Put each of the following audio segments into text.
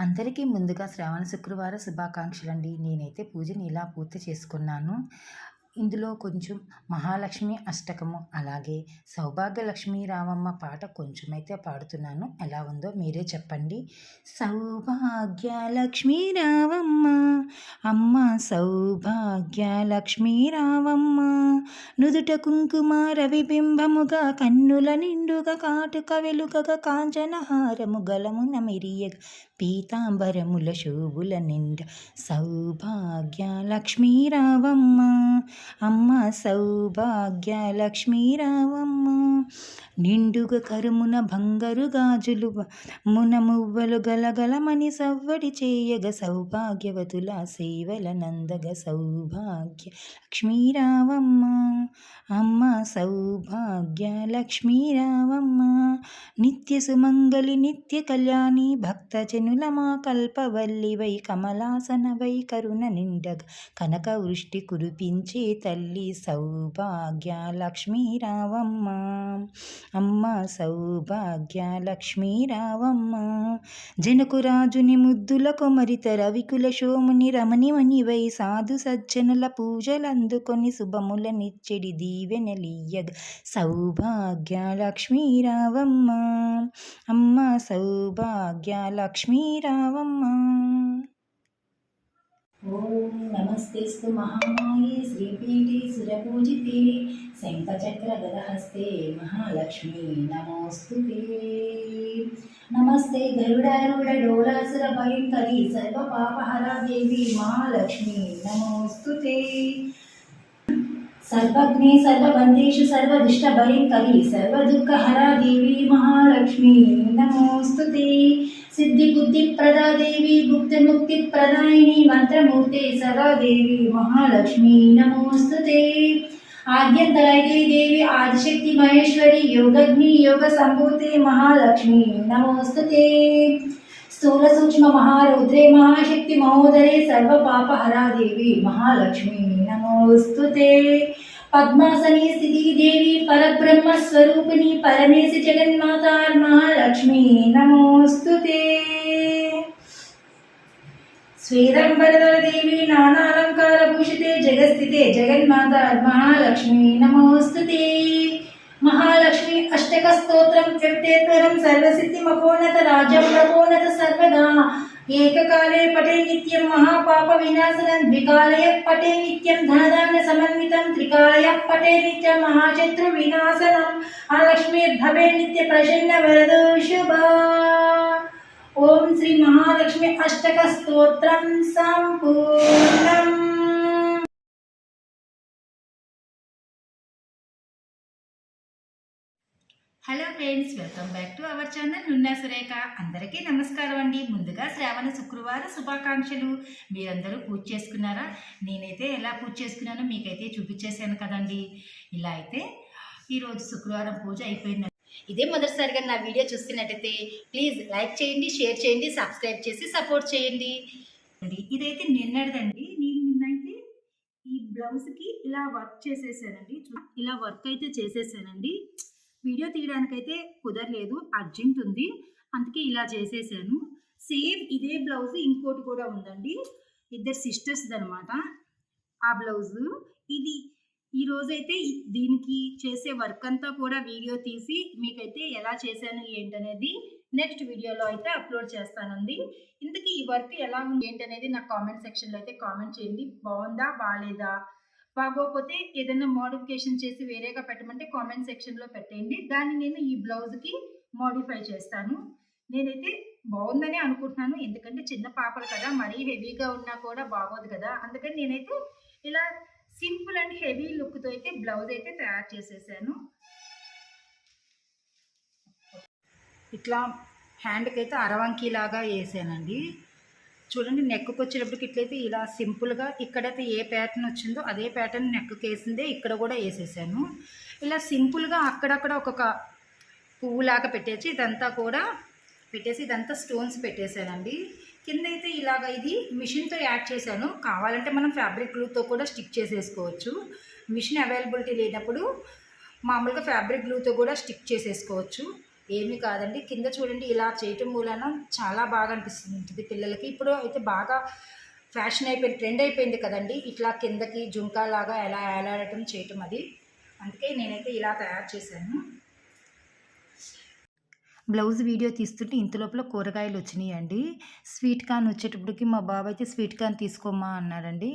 అందరికీ ముందుగా శ్రావణ శుక్రవార శుభాకాంక్షలండి. నేనైతే పూజని ఇలా పూర్తి చేసుకున్నాను. ఇందులో కొంచెం మహాలక్ష్మి అష్టకము అలాగే సౌభాగ్యలక్ష్మి రామమ్మ పాట కొంచెమైతే పాడుతున్నాను. ఎలా ఉందో మీరే చెప్పండి. సౌభాగ్యలక్ష్మీ రావమ్మ అమ్మ సౌభాగ్యలక్ష్మీ రావమ్మ నుదుట కుంకుమ రవిబింబముగా కన్నుల నిండుగా కాటుక వెలుగగా కాంచనహారము గలమున మిరియగ పీతాంబరముల శోభుల నిండ సౌభాగ్య లక్ష్మీరావమ్మ అమ్మ సౌభాగ్య లక్ష్మీరావమ్మ నిండుగా కరుమున బంగారు గాజులు మున మువ్వలు గలగలమని సవ్వడి చేయగ సౌభాగ్యవతుల సేవల నందగ సౌభాగ్య లక్ష్మీరావమ్మ. అమ్మ సౌభాగ్య లక్ష్మీరావమ్మ. నిత్య సుమంగళి నిత్య కళ్యాణి భక్తజనుల మా కల్పవల్లి వై కమలాసన వై కరుణ నిండగ కనక వృష్టి కురిపించే తల్లి సౌభాగ్య లక్ష్మీరావమ్మ. అమ్మ సౌభాగ్య రావమ్మ జనకురాజుని ముద్దుల కొమరిత రవికుల శోముని రమణిమణి వై సాధు సజ్జనుల పూజలందుకొని శుభముల నిచ్చెడి దీవెనలియ్యగ సౌభాగ్య లక్ష్మీ రావమ్మ అమ్మ సౌభాగ్య రావమ్మ ఓం నమస్తేస్తు మహామాయే శ్రీపీఠే సురపూజితే శంఖచక్రగదహస్తే మహాలక్ష్మీ నమోస్తు నమస్తే గరుడారూఢ డోలాసుర భయంకరి సర్వ పాపహరా దేవి మహాలక్ష్మి నమోస్తు సర్వజ్ఞే సర్వబంధేషు సర్వదుష్ట భయంకరి సర్వదుఃఖహరా దేవి మహాలక్ష్మి నమోస్తు సిద్ధి బుద్ధి ప్రదాదేవి భుక్తి ముక్తి ప్రదాయిని మంత్రమూర్తే సదాదేవి మహాలక్ష్మి. నమోస్తుతే. ఆద్యంతరైదేవి దేవి ఆదిశక్తి మహేశ్వరి యోగగ్ని యోగ సంభూతే మహాలక్ష్మి. నమోస్తుతే. స్థూల సూక్ష్మ మహారుద్రే మహాశక్తి మహోదరే సర్వ పాపహరా దేవి మహాలక్ష్మి. నమోస్తుతే. పద్మాసని స్థితి దేవి పరబ్రహ్మ నమోస్తు పరమేశి దేవి నానాలంకార భూషితే జగస్థితే జగన్మాత మహాలక్ష్మి నమోస్తు మహాలక్ష్మి అష్టక స్తోత్రం వ్యక్తేతరం సర్వసిద్ధిమపోన్నత రాజ్యం ప్రపోన్నత సర్వదా. ఏకకాలే పటే నిత్యం మహాపాప వినాశనం ద్వికాలయ పటే నిత్యం ధనధాన్య సమన్వితం త్రికాలయ పటే నిత్యం మహాశత్రు వినాశనం hello friends welcome back to our channel Nunna Surekha. అందరికీ నమస్కారం అండి. ముందుగా శ్రావణ శుక్రవార శుభాకాంక్షలు. మీరందరూ పూజ చేసుకున్నారా? నేనైతే ఎలా పూజ చేసుకున్నానో మీకైతే చూపించేశాను కదండి. ఇలా అయితే ఈరోజు శుక్రవారం పూజ అయిపోయింది. ఇదే మొదటిసారిగా నా వీడియో చూస్తున్నట్టయితే ప్లీజ్ లైక్ చేయండి షేర్ చేయండి సబ్స్క్రైబ్ చేసి సపోర్ట్ చేయండి. ఇదైతే నిన్నటిదండి. నేను నిన్నైతే ఈ బ్లౌజ్కి ఇలా వర్క్ చేసేసానండి. ఇలా వర్క్ అయితే చేసేసానండి. వీడియో తీయడానికైతే కుదరలేదు అర్జెంట్ ఉంది. అందుకే ఇలా చేసేసాను. సేమ్ ఇదే బ్లౌజ్ ఇంకోటి కూడా ఉందండి. ఇద్దరు సిస్టర్స్ అనమాట ఆ బ్లౌజు ఇది ఈ రోజైతే దీనికి చేసే వర్క్ అంతా కూడా వీడియో తీసి మీకైతే ఎలా చేశాను ఏంటనేది నెక్స్ట్ వీడియోలో అయితే అప్లోడ్ చేస్తానండి. ఇంతకీ ఈ వర్క్ ఎలా ఉంది ఏంటనేది నాకు కామెంట్ సెక్షన్లో అయితే కామెంట్ చేయండి. బాగుందా బాగాలేదా బాగోకపోతే ఏదైనా మోడిఫికేషన్ చేసి వేరేగా పెట్టమంటే కామెంట్ సెక్షన్లో పెట్టేయండి. దాన్ని నేను ఈ బ్లౌజ్కి మోడిఫై చేస్తాను. నేనైతే బాగుందని అనుకుంటున్నాను. ఎందుకంటే చిన్న పాపలు కదా మరీ హెవీగా ఉన్నా కూడా బాగోదు కదా. అందుకని నేనైతే ఇలా సింపుల్ అండ్ హెవీ లుక్తో అయితే బ్లౌజ్ అయితే తయారు చేసేసాను. ఇట్లా హ్యాండ్కి అయితే అరవంకి లాగా వేసానండి. చూడండి నెక్కు వచ్చేటప్పటికి ఇట్లయితే ఇలా సింపుల్గా ఇక్కడైతే ఏ ప్యాటర్న్ వచ్చిందో అదే ప్యాటర్న్ నెక్కు వేసిందే ఇక్కడ కూడా వేసేసాను. ఇలా సింపుల్గా అక్కడక్కడ ఒక్కొక్క పువ్వులాగా పెట్టేసి ఇదంతా కూడా పెట్టేసి ఇదంతా స్టోన్స్ పెట్టేశానండి. కింద అయితే ఇలాగ ఇది మిషన్తో యాడ్ చేశాను. కావాలంటే మనం ఫ్యాబ్రిక్ గ్లూతో కూడా స్టిక్ చేసేసుకోవచ్చు. మిషన్ అవైలబిలిటీ లేనప్పుడు మామూలుగా ఫ్యాబ్రిక్ గ్లూతో కూడా స్టిక్ చేసేసుకోవచ్చు. ఏమీ కాదండి. కింద చూడండి ఇలా చేయటం మూలన చాలా బాగా అనిపిస్తుంది పిల్లలకి. ఇప్పుడు అయితే బాగా ఫ్యాషన్ అయిపోయింది ట్రెండ్ అయిపోయింది కదండి. ఇట్లా కిందకి జుంకా లాగా ఎలా ఏలాడటం చేయటం అది. అందుకే నేనైతే ఇలా తయారు చేశాను. బ్లౌజ్ వీడియో తీస్తుంటే ఇంత లోపల కూరగాయలు వచ్చినాయండి. స్వీట్ కార్న్ వచ్చేటప్పటికి మా బాబు అయితే స్వీట్ కార్న్ తీసుకోమా అన్నాడండి.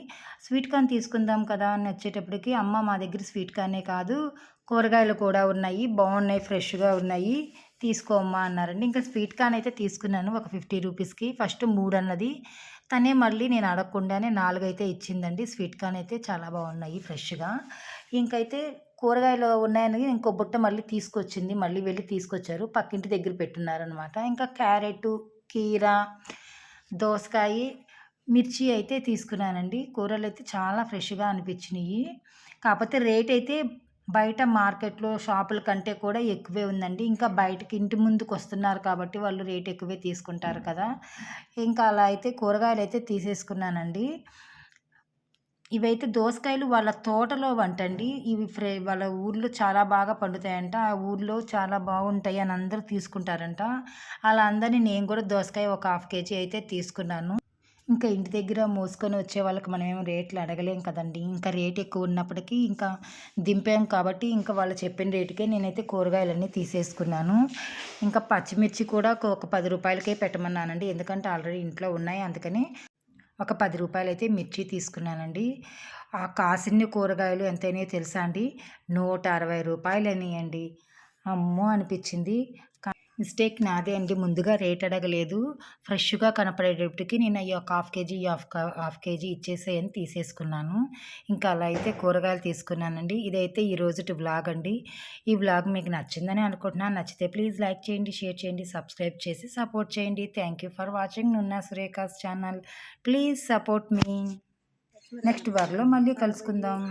స్వీట్ కార్న్ తీసుకుందాం కదా అని వచ్చేటప్పటికి అమ్మ మా దగ్గర స్వీట్ కార్నే కాదు కూరగాయలు కూడా ఉన్నాయి బాగున్నాయి ఫ్రెష్గా ఉన్నాయి. తీసుకోమ్మా అన్నారండి. ఇంకా స్వీట్ కార్న్ అయితే తీసుకున్నాను ఒక ఫిఫ్టీ రూపీస్కి. ఫస్ట్ మూడు అన్నది తనే మళ్ళీ నేను అడగకుండానే నాలుగు అయితే ఇచ్చిందండి. స్వీట్ కార్న్ అయితే చాలా బాగున్నాయి ఫ్రెష్గా. ఇంకైతే కూరగాయలు ఉన్నాయని ఇంకో బుట్ట మళ్ళీ తీసుకొచ్చింది. మళ్ళీ వెళ్ళి తీసుకొచ్చారు. పక్కింటి దగ్గర పెట్టున్నారనమాట ఇంకా క్యారెట్ కీర దోసకాయ మిర్చి అయితే తీసుకున్నానండి. కూరలు అయితే చాలా ఫ్రెష్గా అనిపించినాయి కాకపోతే రేట్ అయితే బయట మార్కెట్లో షాపుల కంటే కూడా ఎక్కువే ఉందండి. ఇంకా బయటకి ఇంటి ముందుకు వస్తున్నారు కాబట్టి వాళ్ళు రేట్ ఎక్కువే తీసుకుంటారు కదా. ఇంకా అలా అయితే కూరగాయలు అయితే తీసేసుకున్నానండి. ఇవైతే దోసకాయలు వాళ్ళ తోటలో వంటండి. ఇవి ఫ్రే వాళ్ళ ఊర్లో చాలా బాగా పండుతాయంట. ఆ ఊర్లో చాలా బాగుంటాయి అని అందరూ తీసుకుంటారంట. అలా అందరినీ నేను కూడా దోసకాయ ఒక హాఫ్ కేజీ అయితే తీసుకున్నాను. ఇంకా ఇంటి దగ్గర మోసుకొని వచ్చే వాళ్ళకి మనం ఏం రేట్లు అడగలేం కదండి. ఇంకా రేట్ ఎక్కువ ఉన్నప్పటికీ ఇంకా దింపాం కాబట్టి ఇంకా వాళ్ళు చెప్పిన రేటుకే నేనైతే కూరగాయలన్నీ తీసేసుకున్నాను. ఇంకా పచ్చిమిర్చి కూడా ఒక- పది రూపాయలకే పెట్టమన్నానండి. ఎందుకంటే ఆల్రెడీ ఇంట్లో ఉన్నాయి. అందుకని ఒక పది రూపాయలు అయితే మిర్చి తీసుకున్నానండి. ఆ కాసిన్ని కూరగాయలు ఎంతైనా తెలుసా అండి? నూట అరవై రూపాయలు అనేయండి అమ్మో అనిపించింది. మిస్టేక్ నాదే అండి. ముందుగా రేట్ అడగలేదు. ఫ్రెష్గా కనపడేటప్పటికి నేను ఈ ఒక హాఫ్ కేజీ ఈ హాఫ్ హాఫ్ కేజీ ఇచ్చేసేయని తీసేసుకున్నాను. ఇంకా అలా అయితే కూరగాయలు తీసుకున్నానండి. ఇదైతే ఈ రోజుటి వ్లాగ్ అండి. ఈ వ్లాగ్ మీకు నచ్చిందని అనుకుంటున్నాను నచ్చితే ప్లీజ్ లైక్ చేయండి షేర్ చేయండి సబ్స్క్రైబ్ చేసి సపోర్ట్ చేయండి. Thank you for watching Nunna Surekha's channel. Please support me. Next వ్లాగ్లో మళ్ళీ కలుసుకుందాం.